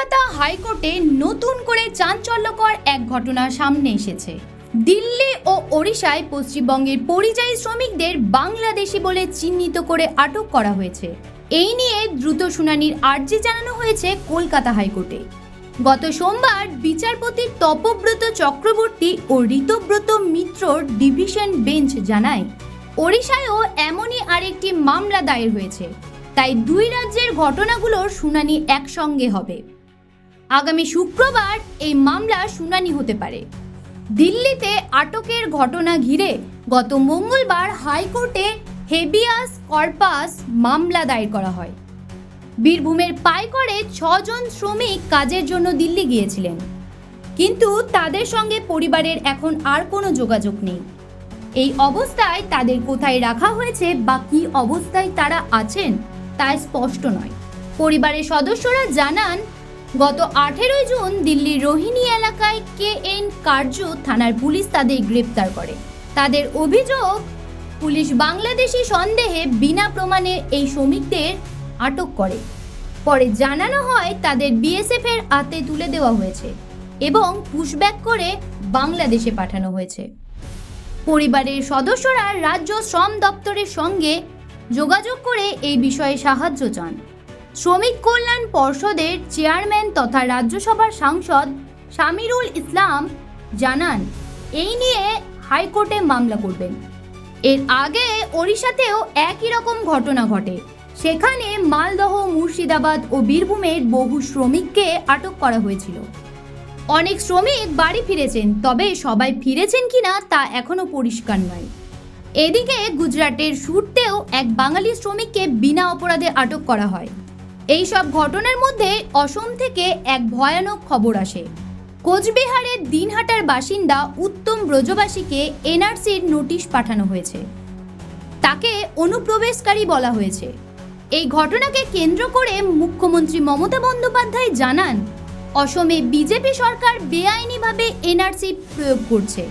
কলকাতা হাইকোর্টে নতুন করে চাঞ্চল্যকর এক ঘটনা সামনে এসেছে। দিল্লি ও ওড়িশায় পশ্চিমবঙ্গের পরিযায়ী শ্রমিকদের বাংলাদেশি বলে চিহ্নিত করে আটক করা হয়েছে। এই নিয়ে দ্রুত শুনানির আর্জি জানানো হয়েছে কলকাতা হাইকোর্টে। গত সোমবার বিচারপতি তপব্রত চক্রবর্তী ও ঋতব্রত মিত্রর ডিভিশন বেঞ্চ জানায়, ওড়িশায়ও এমনই আরেকটি মামলা দায়ের হয়েছে। তাই দুই রাজ্যের ঘটনাগুলোর শুনানি একসঙ্গে হবে। আগামী শুক্রবার এই মামলা শুনানি হতে পারে। দিল্লিতে আটকের ঘটনা ঘিরে গত মঙ্গলবার হাইকোর্টে হেবিয়াস কর্পাস মামলা দায়ের করা হয়। বীরভূমের পাইকরে ছজন শ্রমিক কাজের জন্য দিল্লি গিয়েছিলেন। কিন্তু তাদের সঙ্গে পরিবারের এখন আর কোনো যোগাযোগ নেই। এই অবস্থায় তাদের কোথায় রাখা হয়েছে বা কী অবস্থায় তারা আছেন তা স্পষ্ট নয়। পরিবারের সদস্যরা জানান গত আঠেরোই জুন দিল্লির রোহিণী এলাকায় কে এন কার্য থানার পুলিশ তাদের গ্রেপ্তার করে। তাদের অভিযোগ, পুলিশ বাংলাদেশি সন্দেহে বিনা প্রমাণে এই শ্রমিকদের আটক করে। পরে জানানো হয়, তাদের বিএসএফ এর হাতে তুলে দেওয়া হয়েছে এবং পুশব্যাক করে বাংলাদেশে পাঠানো হয়েছে। পরিবারের সদস্যরা রাজ্য শ্রম দপ্তরের সঙ্গে যোগাযোগ করে এই বিষয়ে সাহায্য চান। শ্রমিক কল্যাণ পর্ষদের চেয়ারম্যান তথা রাজ্যসভার সাংসদ শামিরুল ইসলাম জানান, এই নিয়ে হাইকোর্টে মামলা করবেন। এর আগে ওড়িশাতেও একই রকম ঘটনা ঘটে। সেখানে মালদহ, মুর্শিদাবাদ ও বীরভূমের বহু শ্রমিককে আটক করা হয়েছিল। অনেক শ্রমিক বাড়ি ফিরেছেন, তবে সবাই ফিরেছেন কিনা তা এখনও পরিষ্কার নয়। এদিকে গুজরাটের শুটতেও এক বাঙালি শ্রমিককে বিনা অপরাধে আটক করা হয়। এই সব ঘটনার মধ্যে অসম থেকে এক ভয়ানক খবর আসে। কোচবিহারের দিনহাটার বাসিন্দা উত্তম ব্রজবাসীকে এনআরসির নোটিশ পাঠানো হয়েছে। তাকে অনুপ্রবেশকারী বলা হয়েছে। এই ঘটনাকে কেন্দ্র করে মুখ্যমন্ত্রী মমতা বন্দ্যোপাধ্যায় জানান, অসমে বিজেপি সরকার বেআইনিভাবে এনআরসি প্রয়োগ করছে।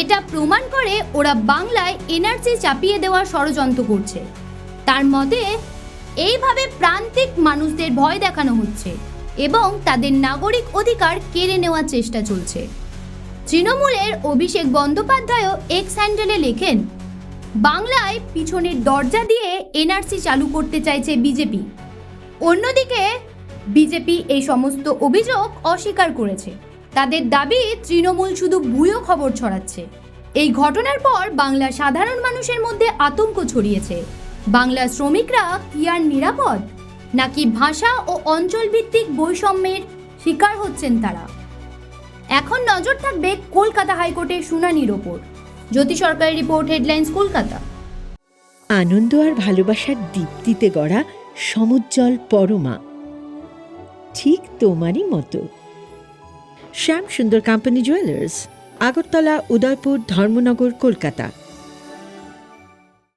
এটা প্রমাণ করে ওরা বাংলায় এনআরসি চাপিয়ে দেওয়ার ষড়যন্ত্র করছে। তার মতে এইভাবে প্রান্তিক মানুষদের ভয় দেখানো হচ্ছে এবং তাদের নাগরিক অধিকার কেড়ে নেওয়ার চেষ্টা চলছে। তৃণমূলের অভিষেক বন্দ্যোপাধ্যায়ও এক্স হ্যান্ডেলে লেখেন, বাংলায় পিছনের দরজা দিয়ে এনআরসি চালু করতে চাইছে বিজেপি। অন্যদিকে, বিজেপি এই সমস্ত অভিযোগ অস্বীকার করেছে। তাদের দাবি, তৃণমূল শুধু ভুয়ো খবর ছড়াচ্ছে। এই ঘটনার পর বাংলার সাধারণ মানুষের মধ্যে আতঙ্ক ছড়িয়েছে। বাংলার শ্রমিকরা কি আর নিরাপদ? নাকি ভাষা ও অঞ্চলভিত্তিক বৈষম্যের শিকার হচ্ছেন তারা? এখন নজর থাকবে কলকাতা হাইকোর্টের শুনানির ওপর। জ্যোতি সরকারের রিপোর্ট, হেডলাইন্স, কলকাতা। আনন্দ আর ভালোবাসার দীপ্তিতে গড়া সমুজ্জ্বল পরমা। ঠিক তোমারই মতো। Shyam Sundar company jewellers Agartala, Udaipur, Dharmanagar, Kolkata.